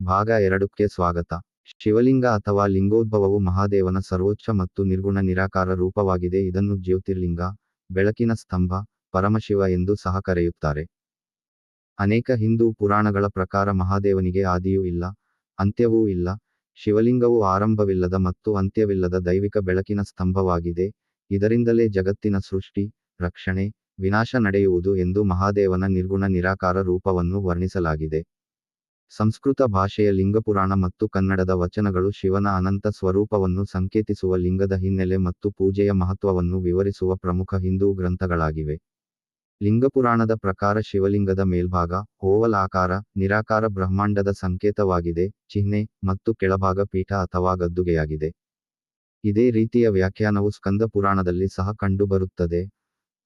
ಭಾಗ ಎರಡಕ್ಕೆ ಸ್ವಾಗತ. ಶಿವಲಿಂಗ ಅಥವಾ ಲಿಂಗೋದ್ಭವವು ಮಹಾದೇವನ ಸರ್ವೋಚ್ಚ ಮತ್ತು ನಿರ್ಗುಣ ನಿರಾಕಾರ ರೂಪವಾಗಿದೆ. ಇದನ್ನು ಜ್ಯೋತಿರ್ಲಿಂಗ, ಬೆಳಕಿನ ಸ್ತಂಭ, ಪರಮಶಿವ ಎಂದು ಸಹ ಕರೆಯುತ್ತಾರೆ. ಅನೇಕ ಹಿಂದೂ ಪುರಾಣಗಳ ಪ್ರಕಾರ ಮಹಾದೇವನಿಗೆ ಆದಿಯೂ ಇಲ್ಲ, ಅಂತ್ಯವೂ ಇಲ್ಲ. ಶಿವಲಿಂಗವು ಆರಂಭವಿಲ್ಲದ ಮತ್ತು ಅಂತ್ಯವಿಲ್ಲದ ದೈವಿಕ ಬೆಳಕಿನ ಸ್ತಂಭವಾಗಿದೆ. ಇದರಿಂದಲೇ ಜಗತ್ತಿನ ಸೃಷ್ಟಿ, ರಕ್ಷಣೆ, ವಿನಾಶ ನಡೆಯುವುದು ಎಂದು ಮಹಾದೇವನ ನಿರ್ಗುಣ ನಿರಾಕಾರ ರೂಪವನ್ನು ವರ್ಣಿಸಲಾಗಿದೆ. ಸಂಸ್ಕೃತ ಭಾಷೆಯ ಲಿಂಗಪುರಾಣ ಮತ್ತು ಕನ್ನಡದ ವಚನಗಳು ಶಿವನ ಅನಂತ ಸ್ವರೂಪವನ್ನು ಸಂಕೇತಿಸುವ ಲಿಂಗದ ಹಿನ್ನೆಲೆ ಮತ್ತು ಪೂಜೆಯ ಮಹತ್ವವನ್ನು ವಿವರಿಸುವ ಪ್ರಮುಖ ಹಿಂದೂ ಗ್ರಂಥಗಳಾಗಿವೆ. ಲಿಂಗಪುರಾಣದ ಪ್ರಕಾರ ಶಿವಲಿಂಗದ ಮೇಲ್ಭಾಗ ಓವಲ್ ಆಕಾರ, ನಿರಾಕಾರ ಬ್ರಹ್ಮಾಂಡದ ಸಂಕೇತವಾಗಿದೆ, ಚಿಹ್ನೆ ಮತ್ತು ಕೆಳಭಾಗ ಪೀಠ ಅಥವಾ ಗದ್ದುಗೆಯಾಗಿದೆ. ಇದೇ ರೀತಿಯ ವ್ಯಾಖ್ಯಾನವು ಸ್ಕಂದ ಪುರಾಣದಲ್ಲಿ ಸಹ ಕಂಡುಬರುತ್ತದೆ.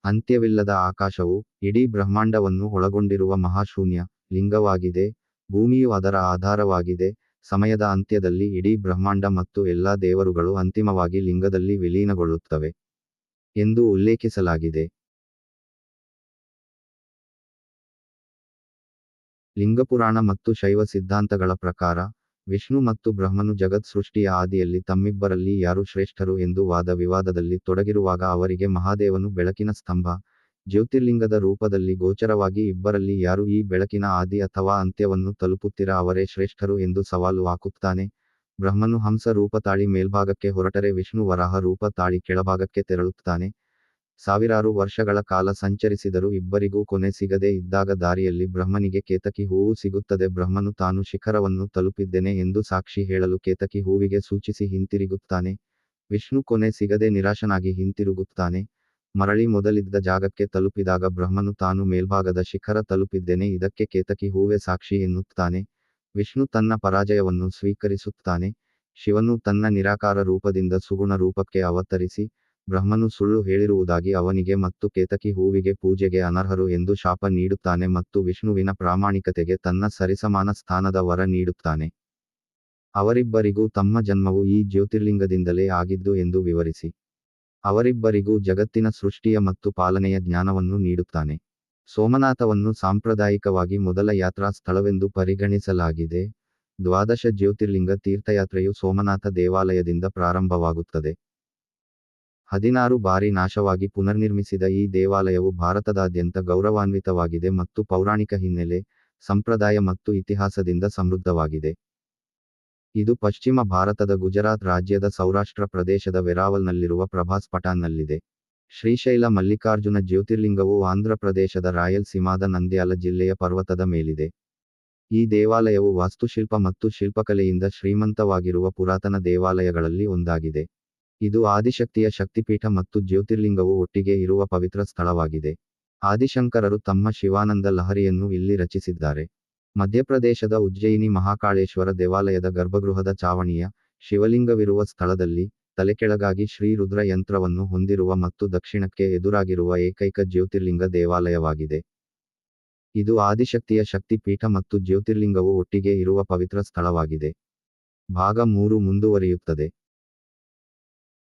ಅಂತ್ಯವಿಲ್ಲದ ಆಕಾಶವು ಇಡೀ ಬ್ರಹ್ಮಾಂಡವನ್ನು ಒಳಗೊಂಡಿರುವ ಮಹಾಶೂನ್ಯ ಲಿಂಗವಾಗಿದೆ. ಭೂಮಿಯು ಅದರ ಆಧಾರವಾಗಿದೆ. ಸಮಯದ ಅಂತ್ಯದಲ್ಲಿ ಇಡೀ ಬ್ರಹ್ಮಾಂಡ ಮತ್ತು ಎಲ್ಲಾ ದೇವರುಗಳು ಅಂತಿಮವಾಗಿ ಲಿಂಗದಲ್ಲಿ ವಿಲೀನಗೊಳ್ಳುತ್ತವೆ ಎಂದು ಉಲ್ಲೇಖಿಸಲಾಗಿದೆ. ಲಿಂಗಪುರಾಣ ಮತ್ತು ಶೈವ ಸಿದ್ಧಾಂತಗಳ ಪ್ರಕಾರ, ವಿಷ್ಣು ಮತ್ತು ಬ್ರಹ್ಮನು ಜಗತ್ ಸೃಷ್ಟಿಯ ಆದಿಯಲ್ಲಿ ತಮ್ಮಿಬ್ಬರಲ್ಲಿ ಯಾರು ಶ್ರೇಷ್ಠರು ಎಂದು ವಾದ ವಿವಾದದಲ್ಲಿ ತೊಡಗಿರುವಾಗ ಅವರಿಗೆ ಮಹಾದೇವನು ಬೆಳಕಿನ ಸ್ತಂಭ ಜ್ಯೋತಿರ್ಲಿಂಗದ ರೂಪದಲ್ಲಿ ಗೋಚರವಾಗಿ ಇಬ್ಬರಲ್ಲಿ ಯಾರು ಈ ಬೆಳಕಿನ ಆದಿ ಅಥವಾ ಅಂತ್ಯವನ್ನು ತಲುಪುತ್ತಿರ ಅವರೇ ಶ್ರೇಷ್ಠರು ಎಂದು ಸವಾಲು ಹಾಕುತ್ತಾನೆ. ಬ್ರಹ್ಮನು ಹಂಸ ರೂಪ ತಾಳಿ ಮೇಲ್ಭಾಗಕ್ಕೆ ಹೊರಟರೆ ವಿಷ್ಣು ವರಾಹ ರೂಪ ತಾಳಿ ಕೆಳಭಾಗಕ್ಕೆ ತೆರಳುತ್ತಾನೆ. ಸಾವಿರಾರು ವರ್ಷಗಳ ಕಾಲ ಸಂಚರಿಸಿದರೂ ಇಬ್ಬರಿಗೂ ಕೊನೆ ಸಿಗದೆ ಇದ್ದಾಗ ದಾರಿಯಲ್ಲಿ ಬ್ರಹ್ಮನಿಗೆ ಕೇತಕಿ ಹೂವು ಸಿಗುತ್ತದೆ. ಬ್ರಹ್ಮನು ತಾನು ಶಿಖರವನ್ನು ತಲುಪಿದ್ದೇನೆ ಎಂದು ಸಾಕ್ಷಿ ಹೇಳಲು ಕೇತಕಿ ಹೂವಿಗೆ ಸೂಚಿಸಿ ಹಿಂತಿರುಗುತ್ತಾನೆ. ವಿಷ್ಣು ಕೊನೆ ಸಿಗದೆ ನಿರಾಶನಾಗಿ ಹಿಂತಿರುಗುತ್ತಾನೆ. ಮರಳಿ ಮೊದಲಿದ್ದ ಜಾಗಕ್ಕೆ ತಲುಪಿದಾಗ ಬ್ರಹ್ಮನು ತಾನು ಮೇಲ್ಭಾಗದ ಶಿಖರ ತಲುಪಿದ್ದೇನೆ, ಇದಕ್ಕೆ ಕೇತಕಿ ಹೂವೆ ಸಾಕ್ಷಿ ಎನ್ನುತ್ತಾನೆ. ವಿಷ್ಣು ತನ್ನ ಪರಾಜಯವನ್ನು ಸ್ವೀಕರಿಸುತ್ತಾನೆ. ಶಿವನು ತನ್ನ ನಿರಾಕಾರ ರೂಪದಿಂದ ಸುಗುಣ ರೂಪಕ್ಕೆ ಅವತರಿಸಿ, ಬ್ರಹ್ಮನು ಸುಳ್ಳು ಹೇಳಿರುವುದಾಗಿ ಅವನಿಗೆ ಮತ್ತು ಕೇತಕಿ ಹೂವಿಗೆ ಪೂಜೆಗೆ ಅನರ್ಹರು ಎಂದು ಶಾಪ ನೀಡುತ್ತಾನೆ ಮತ್ತು ವಿಷ್ಣುವಿನ ಪ್ರಾಮಾಣಿಕತೆಗೆ ತನ್ನ ಸರಿಸಮಾನ ಸ್ಥಾನದ ವರ ನೀಡುತ್ತಾನೆ. ಅವರಿಬ್ಬರಿಗೂ ತಮ್ಮ ಜನ್ಮವು ಈ ಜ್ಯೋತಿರ್ಲಿಂಗದಿಂದಲೇ ಆಗಿದ್ದು ಎಂದು ವಿವರಿಸಿ. ಅವರಿಬ್ಬರಿಗೂ ಜಗತ್ತಿನ ಸೃಷ್ಟಿಯ ಮತ್ತು ಪಾಲನೆಯ ಜ್ಞಾನವನ್ನು ನೀಡುತ್ತಾನೆ. ಸೋಮನಾಥವನ್ನು ಸಾಂಪ್ರದಾಯಿಕವಾಗಿ ಮೊದಲ ಯಾತ್ರಾ ಸ್ಥಳವೆಂದು ಪರಿಗಣಿಸಲಾಗಿದೆ. ದ್ವಾದಶ ಜ್ಯೋತಿರ್ಲಿಂಗ ತೀರ್ಥಯಾತ್ರೆಯು ಸೋಮನಾಥ ದೇವಾಲಯದಿಂದ ಪ್ರಾರಂಭವಾಗುತ್ತದೆ. ಹದಿನಾರು ಬಾರಿ ನಾಶವಾಗಿ ಪುನರ್ನಿರ್ಮಿಸಿದ ಈ ದೇವಾಲಯವು ಭಾರತದಾದ್ಯಂತ ಗೌರವಾನ್ವಿತವಾಗಿದೆ ಮತ್ತು ಪೌರಾಣಿಕ ಹಿನ್ನೆಲೆ, ಸಂಪ್ರದಾಯ ಮತ್ತು ಇತಿಹಾಸದಿಂದ ಸಮೃದ್ಧವಾಗಿದೆ. ಇದು ಪಶ್ಚಿಮ ಭಾರತದ ಗುಜರಾತ್ ರಾಜ್ಯದ ಸೌರಾಷ್ಟ್ರ ಪ್ರದೇಶದ ವೆರಾವಲ್ನಲ್ಲಿರುವ ಪ್ರಭಾಸ್ ಪಟಾನ್ನಲ್ಲಿದೆ ಶ್ರೀಶೈಲ ಮಲ್ಲಿಕಾರ್ಜುನ ಜ್ಯೋತಿರ್ಲಿಂಗವು ಆಂಧ್ರ ಪ್ರದೇಶದ ರಾಯಲ್ಸೀಮಾದ ನಂದ್ಯಾಲ ಜಿಲ್ಲೆಯ ಪರ್ವತದ ಮೇಲಿದೆ. ಈ ದೇವಾಲಯವು ವಾಸ್ತುಶಿಲ್ಪ ಮತ್ತು ಶಿಲ್ಪಕಲೆಯಿಂದ ಶ್ರೀಮಂತವಾಗಿರುವ ಪುರಾತನ ದೇವಾಲಯಗಳಲ್ಲಿ ಒಂದಾಗಿದೆ. ಇದು ಆದಿಶಕ್ತಿಯ ಶಕ್ತಿಪೀಠ ಮತ್ತು ಜ್ಯೋತಿರ್ಲಿಂಗವು ಒಟ್ಟಿಗೆ ಇರುವ ಪವಿತ್ರ ಸ್ಥಳವಾಗಿದೆ. ಆದಿಶಂಕರರು ತಮ್ಮ ಶಿವಾನಂದ ಲಹರಿಯನ್ನು ಇಲ್ಲಿ ರಚಿಸಿದ್ದಾರೆ. ಮಧ್ಯಪ್ರದೇಶದ ಉಜ್ಜಯಿನಿ ಮಹಾಕಾಳೇಶ್ವರ ದೇವಾಲಯದ ಗರ್ಭಗೃಹದ ಚಾವಣಿಯ ಶಿವಲಿಂಗವಿರುವ ಸ್ಥಳದಲ್ಲಿ ತಲೆಕೆಳಗಾಗಿ ಶ್ರೀ ರುದ್ರ ಯಂತ್ರವನ್ನು ಹೊಂದಿರುವ ಮತ್ತು ದಕ್ಷಿಣಕ್ಕೆ ಎದುರಾಗಿರುವ ಏಕೈಕ ಜ್ಯೋತಿರ್ಲಿಂಗ ದೇವಾಲಯವಾಗಿದೆ. ಇದು ಆದಿಶಕ್ತಿಯ ಶಕ್ತಿ ಪೀಠ ಮತ್ತು ಜ್ಯೋತಿರ್ಲಿಂಗವು ಒಟ್ಟಿಗೆ ಇರುವ ಪವಿತ್ರ ಸ್ಥಳವಾಗಿದೆ. ಭಾಗ ಮೂರು ಮುಂದುವರಿಯುತ್ತದೆ.